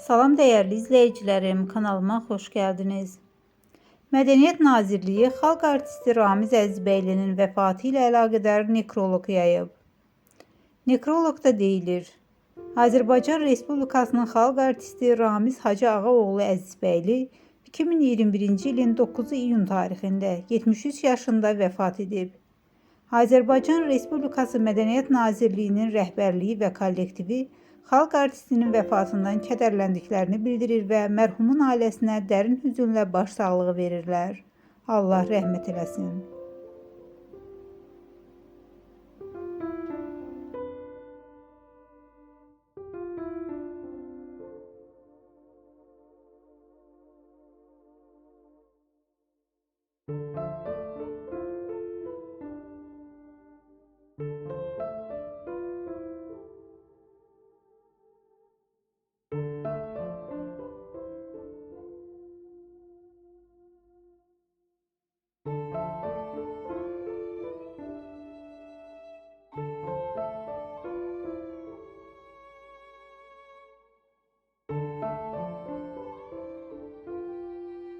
Salam değerli izleyicilerim, kanalıma hoş geldiniz. Mədəniyyət Nazirliyi xalq artisti Ramiz Əzizbəylinin vəfatı ilə əlaqədar nekroloq yayıb. Nekroloqda deyilir, Azərbaycan Respublikasının xalq artisti Ramiz Hacı Ağaoğlu Əzizbəyli 2021-ci ilin 9 iyun tarixində 73 yaşında vəfat edib. Azərbaycan Respublikası Mədəniyyət Nazirliyinin rəhbərliyi və kollektivi Xalq artistinin vəfasından kədərləndiklərini bildirir və mərhumun ailəsinə dərin hüzünlə başsağlığı verirlər. Allah rəhmət eləsin.